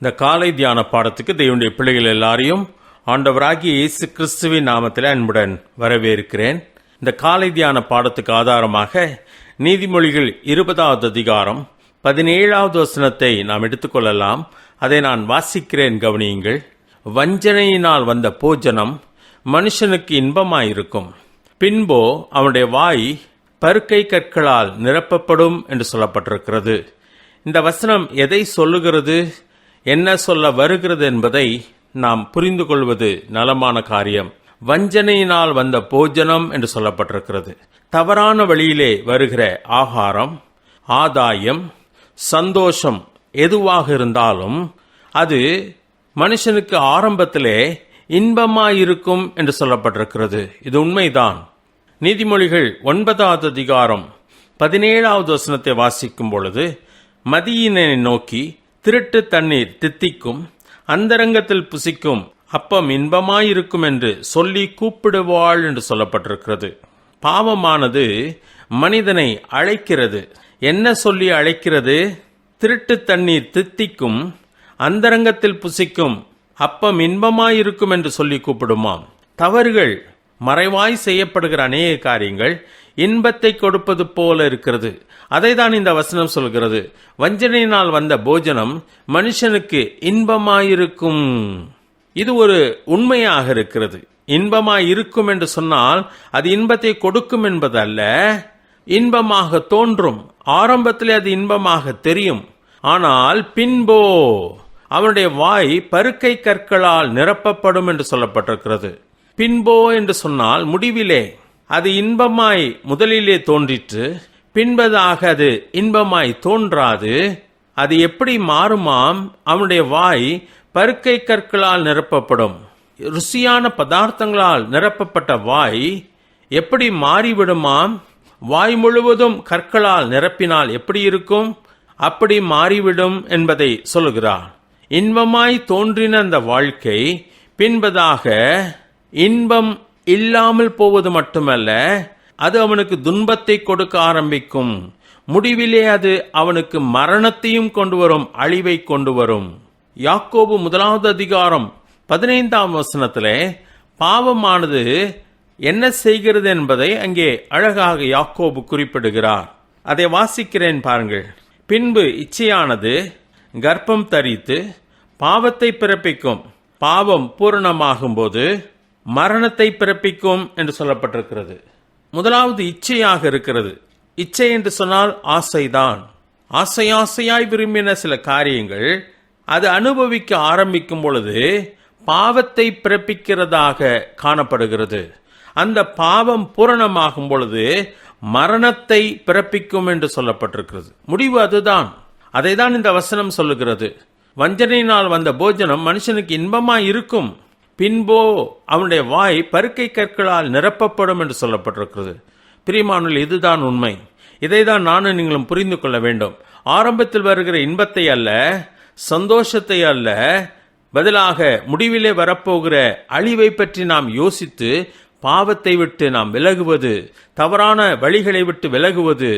இந்த காலை தியான பாடத்துக்கு தேவனுடைய பிள்ளைகள் எல்லாரையும் ஆண்டவராகிய இயேசு கிறிஸ்துவின் நாமத்தில் அன்புடன் வரவேற்கிறேன். இந்த காலை தியான பாடத்துக்கு ஆதாரமாக நீதிமொழிகள் இருபதாவது அதிகாரம் பதினேழாவது வசனத்தை நாம் எடுத்துக்கொள்ளலாம். அதை நான் வாசிக்கிறேன் கவனியுங்கள். வஞ்சனையினால் வந்த போஜனம் மனுஷனுக்கு இன்பமாயிருக்கும். பின்போ அவனுடைய வாய் பருக்கை கற்களால் நிரப்பப்படும் என்று சொல்லப்பட்டிருக்கிறது. இந்த வசனம் எதை சொல்லுகிறது? என்ன சொல்ல வருகிறது என்பதை நாம் புரிந்து கொள்வது நலமான காரியம். வஞ்சனையினால் வந்த போஜனம் என்று சொல்லப்பட்டிருக்கிறது. தவறான வழியிலே வருகிற ஆகாரம் ஆதாயம் சந்தோஷம் எதுவாக இருந்தாலும் அது மனுஷனுக்கு ஆரம்பத்திலே இன்பமாயிருக்கும் என்று சொல்லப்பட்டிருக்கிறது. இது உண்மைதான். நீதிமொழிகள் ஒன்பதாவது அதிகாரம் பதினேழாவது வசனத்தை வாசிக்கும் பொழுது மதியினை நோக்கி திருட்டு தண்ணீர் தித்திக்கும் அந்தரங்கத்தில் புசிக்கும் அப்பம் இன்பமாயிருக்கும் என்று சொல்லி கூப்பிடுவாள் என்று சொல்லப்பட்டிருக்கிறது. பாவமானது மனிதனை அழைக்கிறது. என்ன சொல்லி அழைக்கிறது? திருட்டு தண்ணீர் தித்திக்கும் அந்தரங்கத்தில் புசிக்கும் அப்பம் இன்பமாயிருக்கும் என்று சொல்லி கூப்பிடுமாம். தவறுகள் மறைவாய் செய்யப்படுகிற அநேக காரியங்கள் இன்பத்தை கொடுப்பது போல இருக்கிறது. அதை தான் இந்த வசனம் சொல்கிறது. வஞ்சனையினால் வந்த போஜனம் மனுஷனுக்கு இன்பமாயிருக்கும். இது ஒரு உண்மையாக இருக்கிறது. இன்பமாய் இருக்கும் என்று சொன்னால் அது இன்பத்தை கொடுக்கும் என்பதல்ல. இன்பமாக தோன்றும். ஆரம்பத்திலே அது இன்பமாக தெரியும். ஆனால் பின்போ அவனுடைய வாய் பருக்கை கற்களால் நிரப்பப்படும் என்று சொல்லப்பட்டிருக்கிறது. பின்போ என்று சொன்னால் முடிவிலே. அது இன்பமாய் முதலிலே தோன்றிற்று பின்பதாக அது இன்பமாய் தோன்றாது. அது எப்படி மாறுமாம்? அவனுடைய வாய் பருக்கை கற்களால் நிரப்பப்படும். ருசியான பதார்த்தங்களால் நிரப்பப்பட்ட வாய் எப்படி மாறிவிடுமாம்? வாய் முழுவதும் கற்களால் நிரப்பினால் எப்படி இருக்கும்? அப்படி மாறிவிடும் என்பதை சொல்லுகிறார் இன்பமாய் தோன்றின அந்த வாழ்க்கை பின்பதாக இன்பம் இல்லாமல் போவது மட்டுமல்ல அது அவனுக்கு துன்பத்தை கொடுக்க ஆரம்பிக்கும். முடிவிலே அது அவனுக்கு மரணத்தையும் கொண்டு வரும் அழிவை கொண்டு வரும். யாக்கோபு முதலாவது அதிகாரம் பதினைந்தாம் வசனத்திலே பாவமானது என்ன செய்கிறது என்பதை அங்கே அழகாக யாக்கோபு குறிப்பிடுகிறார். அதை வாசிக்கிறேன் பாருங்கள். பின்பு இச்சையானது கர்ப்பம் தரித்து பாவத்தை பிறப்பிக்கும். பாவம் பூரணமாகும்போது மரணத்தை பிறப்பிக்கும் என்று சொல்லப்பட்டிருக்கிறது. முதலாவது இச்சையாக இருக்கிறது. இச்சை என்று சொன்னால் ஆசைதான். ஆசை ஆசையாய் விரும்பின சில காரியங்கள் அது அனுபவிக்க ஆரம்பிக்கும் பொழுது பாவத்தை பிறப்பிக்கிறதாக காணப்படுகிறது. அந்த பாவம் பூரணமாகும் பொழுது மரணத்தை பிறப்பிக்கும் என்று சொல்லப்பட்டிருக்கிறது. முடிவு அதுதான். அதை தான் இந்த வசனம் சொல்லுகிறது. வஞ்சனையினால் வந்த போஜனம் மனுஷனுக்கு இன்பமாய் இருக்கும். பின்போ அவனுடைய வாய் பருக்கை கற்களால் நிரப்பப்படும் என்று சொல்லப்பட்டிருக்கிறது. பிரியமானுள் இதுதான் உண்மை. இதை தான் நானும் நீங்களும் புரிந்து கொள்ள வேண்டும். ஆரம்பத்தில் வருகிற இன்பத்தை அல்ல சந்தோஷத்தை அல்ல பதிலாக முடிவிலே வரப்போகிற அழிவை பற்றி நாம் யோசித்து பாவத்தை விட்டு நாம் விலகுவது தவறான வழிகளை விட்டு விலகுவது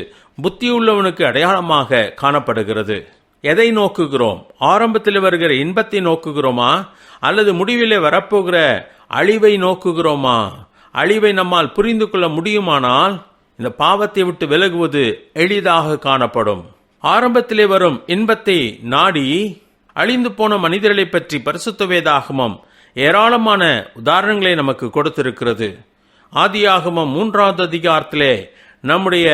புத்தியுள்ளவனுக்கு அடையாளமாக காணப்படுகிறது. எதை நோக்குகிறோம்? ஆரம்பத்தில் வருகிற இன்பத்தை நோக்குகிறோமா? அல்லது முடிவிலே வரப்போகிற அழிவை நோக்குகிறோமா? அழிவை நம்மால் புரிந்து கொள்ள முடியுமானால் இந்த பாவத்தை விட்டு விலகுவது எளிதாக காணப்படும். ஆரம்பத்திலே வரும் இன்பத்தை நாடி அழிந்து போன மனிதர்களை பற்றி பரிசுத்த வேதாகமம் ஏராளமான உதாரணங்களை நமக்கு கொடுத்திருக்கிறது. ஆதியாகமம் மூன்றாவது அதிகாரத்திலே நம்முடைய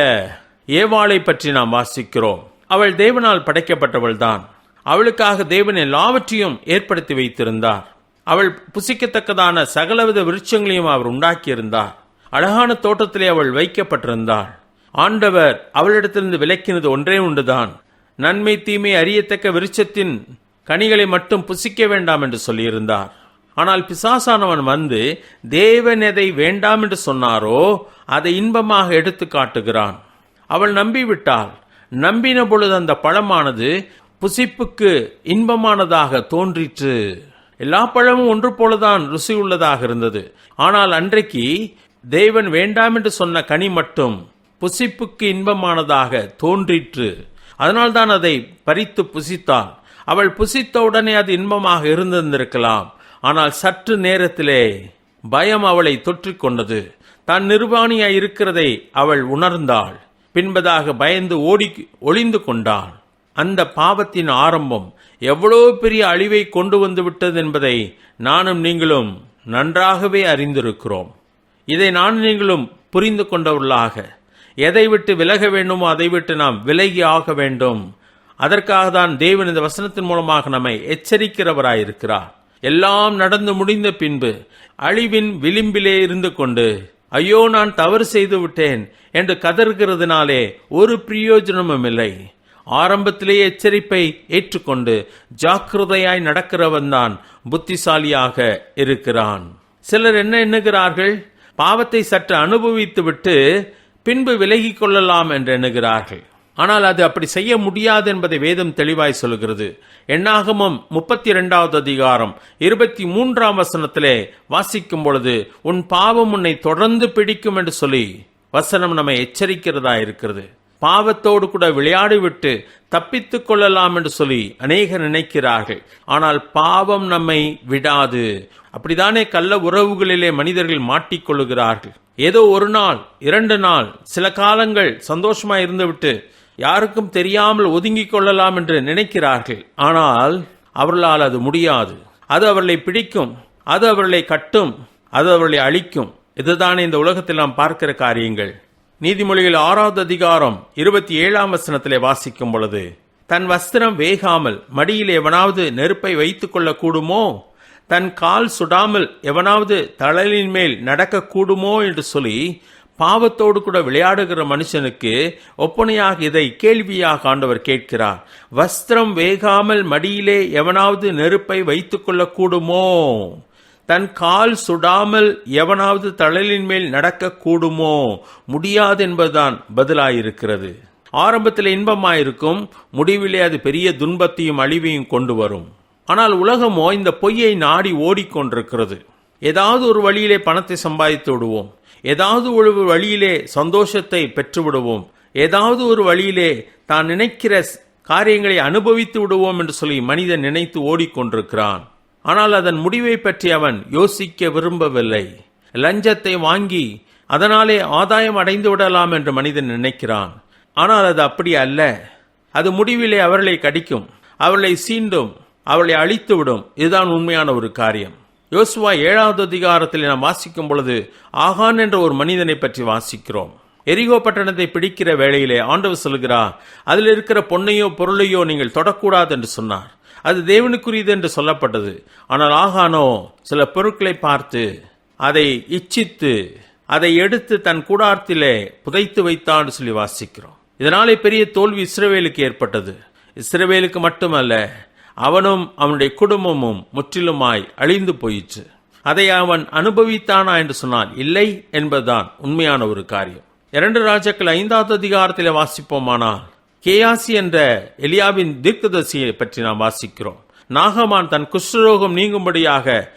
ஏவாளை பற்றி நாம் வாசிக்கிறோம். அவள் தேவனால் படைக்கப்பட்டவள்தான். அவளுக்காக தேவன் எல்லாவற்றையும் ஏற்படுத்தி வைத்திருந்தார். அவள் புசிக்கத்தக்கதான சகலவித விருட்சங்களையும் அவர் உண்டாக்கியிருந்தார். அழகான தோட்டத்திலே அவள் வைக்கப்பட்டிருந்தாள். ஆண்டவர் அவளிடத்திலிருந்து விலக்கினது ஒன்றே உண்டுதான். நன்மை தீமை அறியத்தக்க விருட்சத்தின் கனிகளை மட்டும் புசிக்க வேண்டாம் என்று சொல்லியிருந்தார். ஆனால் பிசாசானவன் வந்து தேவன் எதை வேண்டாம் என்று சொன்னாரோ அதை இன்பமாக எடுத்து காட்டுகிறான் அவள் நம்பிவிட்டாள். நம்பின பொழுது அந்த பழமானது புசிப்புக்கு இன்பமானதாக தோன்றிற்று. எல்லா பழமும் ஒன்று போலதான் ருசி உள்ளதாக இருந்தது. ஆனால் அன்றைக்கு தேவன் வேண்டாம் என்று சொன்ன கனி மட்டும் புசிப்புக்கு இன்பமானதாக தோன்றிற்று. அதனால்தான் அதை பறித்து புசித்தான். அவள் புசித்தவுடனே அது இன்பமாக இருந்திருந்திருக்கலாம். ஆனால் சற்று நேரத்திலே பயம் அவளை தொற்றிக்கொண்டது. தான் நிர்வாணியாய் இருக்கிறதை அவள் உணர்ந்தாள். பின்பதாக பயந்து ஓடி ஒளிந்து கொண்டாள். அந்த பாவத்தின் ஆரம்பம் எவ்வளோ பெரிய அழிவை கொண்டு வந்து விட்டது என்பதை நானும் நீங்களும் நன்றாகவே அறிந்திருக்கிறோம். இதை நான் நீங்களும் புரிந்து கொண்டவர்களாக எதை விட்டு விலக வேண்டுமோ அதை விட்டு நாம் விலகி ஆக வேண்டும். அதற்காக தான் தேவன் இந்த வசனத்தின் மூலமாக நம்மை எச்சரிக்கிறவராயிருக்கிறார். எல்லாம் நடந்து முடிந்த பின்பு அழிவின் விளிம்பிலே இருந்து கொண்டு ஐயோ நான் தவறு செய்து விட்டேன் என்று கதறுகிறதுனாலே ஒரு பிரயோஜனமும் இல்லை ஆரம்பத்திலேயே எச்சரிப்பை ஏற்றுக்கொண்டு ஜாக்கிரதையாய் நடக்கிறவன் தான் புத்திசாலியாக இருக்கிறான். சிலர் என்ன எண்ணுகிறார்கள்? பாவத்தை சற்று அனுபவித்துவிட்டு பின்பு விலகிக் கொள்ளலாம் என்று எண்ணுகிறார்கள். ஆனால் அது அப்படி செய்ய முடியாது என்பதை வேதம் தெளிவாய் சொல்கிறது எண்ணாகமம் முப்பத்தி இரண்டாவது அதிகாரம் இருபத்தி மூன்றாம் வசனத்திலே வாசிக்கும் பொழுது உன் பாவம் உன்னை தொடர்ந்து பிடிக்கும் என்று சொல்லி வசனம் நம்மை எச்சரிக்கிறதா இருக்கிறது. பாவத்தோடு கூட விளையாடிவிட்டு தப்பித்துக் கொள்ளலாம் என்று சொல்லி அநேகர் நினைக்கிறார்கள். ஆனால் பாவம் நம்மை விடாது. அப்படித்தானே கள்ள உறவுகளிலே மனிதர்கள் மாட்டிக்கொள்ளுகிறார்கள் ஏதோ ஒரு நாள் இரண்டு நாள் சில காலங்கள் சந்தோஷமா இருந்துவிட்டு யாருக்கும் தெரியாமல் ஒதுங்கிக் கொள்ளலாம் என்று நினைக்கிறார்கள். ஆனால் அவர்களால் அது முடியாது. அது அவர்களை பிடிக்கும். அது அவர்களை கட்டும். அது அவர்களை அழிக்கும். இதுதானே இந்த உலகத்தில் நாம் பார்க்கிற காரியங்கள். நீதிமொழிகள் ஆறாவது அதிகாரம் இருபத்தி ஏழாம் வசனத்திலே வாசிக்கும் பொழுது தன் வஸ்திரம் வேகாமல் மடியில் எவனாவது நெருப்பை வைத்துக் கொள்ள கூடுமோ தன் கால் சுடாமல் எவனாவது தழலின் மேல் நடக்க கூடுமோ என்று சொல்லி பாவத்தோடு கூட விளையாடுகிற மனுஷனுக்கு ஒப்பனையாக இதை கேள்வியாக ஆண்டவர் கேட்கிறார். வஸ்திரம் வேகாமல் மடியிலே எவனாவது நெருப்பை வைத்துக் கூடுமோ தன் கால் சுடாமல் எவனாவது தழலின் மேல் நடக்க கூடுமோ முடியாது என்பதுதான் பதிலாயிருக்கிறது. ஆரம்பத்தில் இன்பமாயிருக்கும் முடிவிலே அது பெரிய துன்பத்தையும் அழிவையும் கொண்டு வரும். ஆனால் உலகமோ இந்த பொய்யை நாடி ஓடிக்கொண்டிருக்கிறது. ஏதாவது ஒரு வழியிலே பணத்தை சம்பாதித்து விடுவோம். ஏதாவது ஒரு வழியிலே சந்தோஷத்தை பெற்றுவிடுவோம். ஏதாவது ஒரு வழியிலே தான் நினைக்கிற காரியங்களை அனுபவித்து விடுவோம் என்று சொல்லி மனிதன் நினைத்து ஓடிக்கொண்டிருக்கிறான். ஆனால் அதன் முடிவை பற்றி அவன் யோசிக்க விரும்பவில்லை. லஞ்சத்தை வாங்கி அதனாலே ஆதாயம் அடைந்து விடலாம் என்று மனிதன் நினைக்கிறான். ஆனால் அது அப்படி அல்ல. அது முடிவிலே அவர்களை கடிக்கும். அவர்களை சீண்டும். அவளை அழித்துவிடும். இதுதான் உண்மையான ஒரு காரியம். யோசுவா ஏழாவது அதிகாரத்தில் நாம் வாசிக்கும் பொழுது ஆகான் என்ற ஒரு மனிதனை பற்றி வாசிக்கிறோம். எரிகோ பட்டணத்தை பிடிக்கிற வேளையிலே ஆண்டவர் சொல்கிறார் அதில் இருக்கிற பொன்னையோ பொருளையோ நீங்கள் தொடக்கூடாது என்று சொன்னார். அது தேவனுக்குரியது என்று சொல்லப்பட்டது. ஆனால் ஆகானோ சில பொருட்களை பார்த்து அதை இச்சித்து அதை எடுத்து தன் கூடாரத்திலே புதைத்து வைத்தான் சொல்லி வாசிக்கிறோம். இதனாலே பெரிய தோல்வி இஸ்ரவேலுக்கு ஏற்பட்டது. இஸ்ரவேலுக்கு மட்டுமல்ல அவனும் அவனுடைய குடும்பமும் முற்றிலுமாய் அழிந்து போயிற்று. அதை அவன் அனுபவித்தானா என்று சொன்னால் இல்லை என்பதுதான் உண்மையான ஒரு காரியம். இரண்டு ராஜாக்கள் ஐந்தாவது அதிகாரத்தில் வாசிப்போமானால் கேயாசி என்ற எலியாவின் தீர்க்கதரிசியை பற்றி நாம் வாசிக்கிறோம். நாகமான் தன் குஷ்டரோகம் நீங்கும்படியாக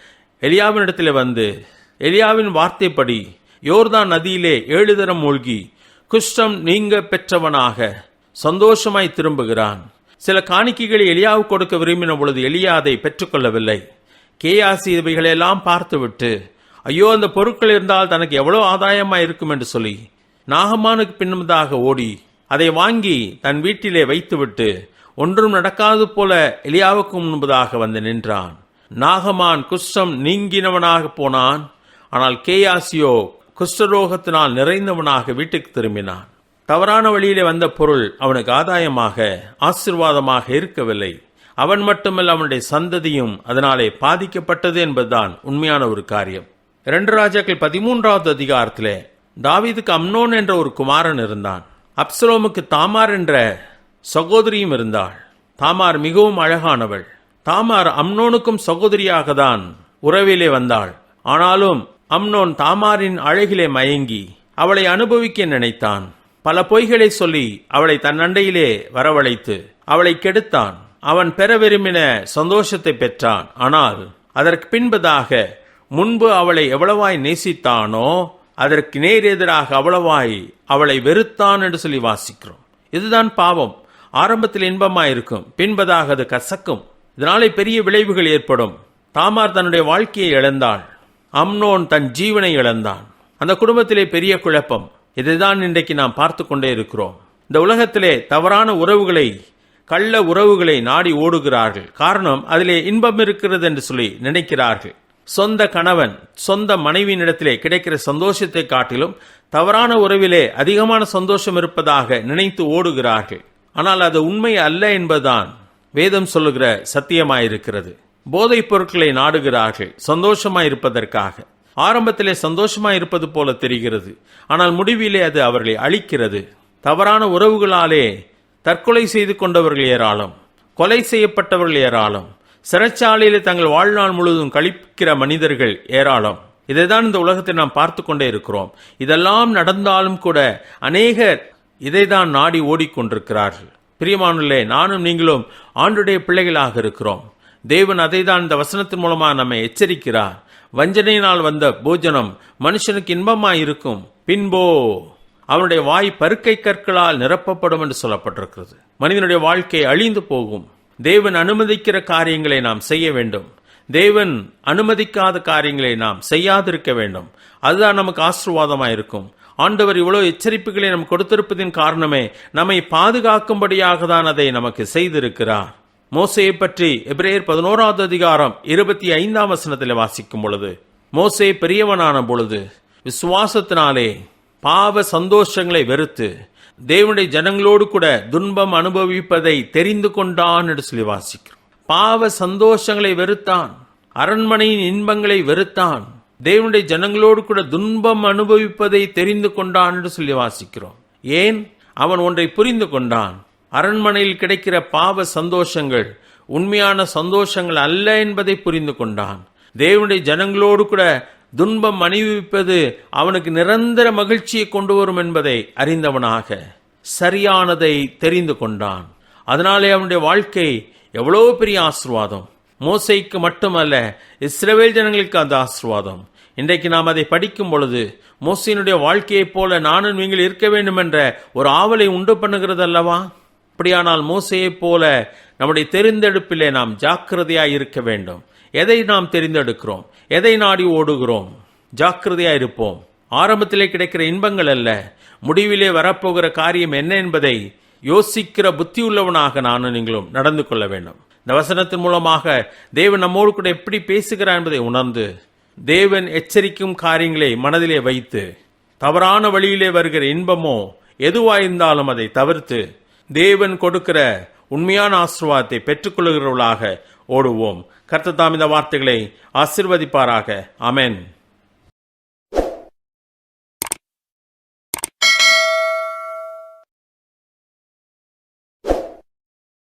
எலியாவினிடத்தில் வந்து எலியாவின் வார்த்தைப்படி யோர்தான் நதியிலே ஏழு தரம் மூழ்கி குஷ்டம் நீங்க பெற்றவனாக சந்தோஷமாய் திரும்புகிறான். சில காணிக்கைகளை எலியாவு கொடுக்க விரும்பின பொழுது எலியா அதை பெற்றுக்கொள்ளவில்லை. கேயாசி இவைகளெல்லாம் பார்த்துவிட்டு ஐயோ அந்த பொருட்கள் இருந்தால் தனக்கு எவ்வளோ ஆதாயமாக இருக்கும் என்று சொல்லி நாகமானுக்கு பின்னதாக ஓடி அதை வாங்கி தன் வீட்டிலே வைத்துவிட்டு ஒன்றும் நடக்காது போல எலியாவுக்கு முன்பதாக வந்து நின்றான். நாகமான் குஷ்டம் நீங்கினவனாக போனான். ஆனால் கேயாசியோ குஷ்டரோகத்தினால் நிறைந்தவனாக வீட்டுக்கு திரும்பினான். தவறான வழியிலே வந்த பொருள் அவனுக்கு ஆதாயமாக ஆசிர்வாதமாக இருக்கவில்லை. அவன் மட்டுமல்ல அவனுடைய சந்ததியும் அதனாலே பாதிக்கப்பட்டது என்பதுதான் உண்மையான ஒரு காரியம். இரண்டு ராஜாக்கள் பதிமூன்றாவது அதிகாரத்திலே தாவீதுக்கு அம்னோன் என்ற ஒரு குமாரன் இருந்தான். அப்சலோமுக்கு தாமார் என்ற சகோதரியும் இருந்தாள். தாமார் மிகவும் அழகானவள். தாமார் அம்னோனுக்கும் சகோதரியாக தான் உறவிலே வந்தாள். ஆனாலும் அம்னோன் தாமாரின் அழகிலே மயங்கி அவளை அனுபவிக்க நினைத்தான். பல பொய்களை சொல்லி அவளை தன் அண்டையிலே வரவழைத்து அவளை கெடுத்தான். அவன் பெற விரும்பின சந்தோஷத்தை பெற்றான். ஆனால் அதற்கு பின்பதாக முன்பு அவளை எவ்வளவாய் நேசித்தானோ அதற்கு நேர் எதிராக அவ்வளவாய் அவளை வெறுத்தான் என்று சொல்லி வாசிக்கிறோம். இதுதான் பாவம். ஆரம்பத்தில் இன்பமாயிருக்கும். பின்பதாக அது கசக்கும். இதனாலே பெரிய விளைவுகள் ஏற்படும். தாமார் தன்னுடைய வாழ்க்கையை இழந்தாள். அம்னோன் தன் ஜீவனை இழந்தான். அந்த குடும்பத்திலே பெரிய குழப்பம். இதைதான் இன்றைக்கு நாம் பார்த்து கொண்டே இருக்கிறோம். இந்த உலகத்திலே தவறான உறவுகளை கள்ள உறவுகளை நாடி ஓடுகிறார்கள். காரணம் அதிலே இன்பம் இருக்கிறது என்று சொல்லி நினைக்கிறார்கள். சொந்த கணவன் சொந்த மனைவியினிடத்திலே கிடைக்கிற சந்தோஷத்தை காட்டிலும் தவறான உறவிலே அதிகமான சந்தோஷம் இருப்பதாக நினைத்து ஓடுகிறார்கள். ஆனால் அது உண்மை அல்ல என்பதுதான் வேதம் சொல்லுகிற சத்தியமாயிருக்கிறது. போதைப் பொருட்களை நாடுகிறார்கள் சந்தோஷமாயிருப்பதற்காக. ஆரம்பத்திலே சந்தோஷமாக இருப்பது போல தெரிகிறது. ஆனால் முடிவிலே அது அவர்களை அழிக்கிறது. தவறான உறவுகளாலே தற்கொலை செய்து கொண்டவர்கள் ஏராளம். கொலை செய்யப்பட்டவர்கள் ஏராளம். சிறைச்சாலையில் தங்கள் வாழ்நாள் முழுவதும் கழிக்கிற மனிதர்கள் ஏராளம். இதைதான் இந்த உலகத்தை நாம் பார்த்து கொண்டே இருக்கிறோம். இதெல்லாம் நடந்தாலும் கூட அநேகர் இதைதான் நாடி ஓடிக்கொண்டிருக்கிறார்கள். பிரியமானுள்ளே நானும் நீங்களும் ஆண்டுடைய பிள்ளைகளாக இருக்கிறோம். தேவன் அதை தான் இந்த வசனத்தின் மூலமாக நம்மை எச்சரிக்கிறார். வஞ்சனையினால் வந்த போஜனம் மனுஷனுக்கு இன்பமாயிருக்கும். பின்போ அவனுடைய வாய் பருக்கை கற்களால் நிரப்பப்படும் என்று சொல்லப்பட்டிருக்கிறது. மனிதனுடைய வாழ்க்கை அழிந்து போகும். தேவன் அனுமதிக்கிற காரியங்களை நாம் செய்ய வேண்டும். தேவன் அனுமதிக்காத காரியங்களை நாம் செய்யாதிருக்க வேண்டும். அதுதான் நமக்கு ஆசீர்வாதமாக இருக்கும் ஆண்டவர் இவ்வளோ எச்சரிப்புகளை நாம் கொடுத்திருப்பதின் காரணமே நம்மை பாதுகாக்கும்படியாக தான் அதை நமக்கு செய்திருக்கிறார். மோசையை பற்றி எபிரேயர் பதினோராவது அதிகாரம் இருபத்தி ஐந்தாம் வசனத்தில் வாசிக்கும் பொழுது மோசே பெரியவனான பொழுது விசுவாசத்தினாலே பாவ சந்தோஷங்களை வெறுத்து தேவனுடைய ஜனங்களோடு கூட துன்பம் அனுபவிப்பதை தெரிந்து கொண்டான் என்று சொல்லி வாசிக்கிறோம். பாவ சந்தோஷங்களை வெறுத்தான் அரண்மனையின் இன்பங்களை வெறுத்தான் தேவனுடைய ஜனங்களோடு கூட துன்பம் அனுபவிப்பதை தெரிந்து கொண்டான் என்று சொல்லி வாசிக்கிறோம். ஏன்? அவன் ஒன்றை புரிந்து கொண்டான். அரண்மனையில் கிடைக்கிற பாவ சந்தோஷங்கள் உண்மையான சந்தோஷங்கள் அல்ல என்பதை புரிந்து கொண்டான். தேவனுடைய ஜனங்களோடு கூட துன்பம் அணிவிப்பது அவனுக்கு நிரந்தர மகிழ்ச்சியை கொண்டு வரும் என்பதை அறிந்தவனாக சரியானதை தெரிந்து கொண்டான். அதனாலே அவனுடைய வாழ்க்கை எவ்வளோ பெரிய ஆசிர்வாதம். மோசைக்கு மட்டுமல்ல இஸ்ரவேல் ஜனங்களுக்கு அந்த ஆசிர்வாதம். இன்றைக்கு நாம் அதை படிக்கும் பொழுது மோசையினுடைய வாழ்க்கையைப் போல நானும் நீங்கள் இருக்க வேண்டும் என்ற ஒரு ஆவலை உண்டு பண்ணுகிறது அல்லவா அப்படியானால் மோசையைப் போல நம்முடைய தெரிந்தெடுப்பிலே நாம் ஜாக்கிரதையாக இருக்க வேண்டும். எதை நாம் தெரிந்தெடுக்கிறோம்? எதை நாடி ஓடுகிறோம்? ஜாக்கிரதையாக இருப்போம். ஆரம்பத்திலே கிடைக்கிற இன்பங்கள் அல்ல. முடிவிலே வரப்போகிற காரியம் என்ன என்பதை யோசிக்கிற புத்தியுள்ளவனாக நானும் நீங்களும் நடந்து கொள்ள வேண்டும். இந்த வசனத்தின் மூலமாக தேவன் நம்மோடு கூட எப்படி பேசுகிறார் என்பதை உணர்ந்து தேவன் எச்சரிக்கும் காரியங்களை மனதிலே வைத்து தவறான வழியிலே வருகிற இன்பமோ எதுவாயிருந்தாலும் அதை தவிர்த்து தேவன் கொடுக்கிற உண்மையான ஆசிர்வாதத்தை பெற்றுக்கொள்கிறவர்களாக ஓடுவோம். கர்த்தர் தாமித இந்த வார்த்தைகளை ஆசிர்வதிப்பாராக. அமென்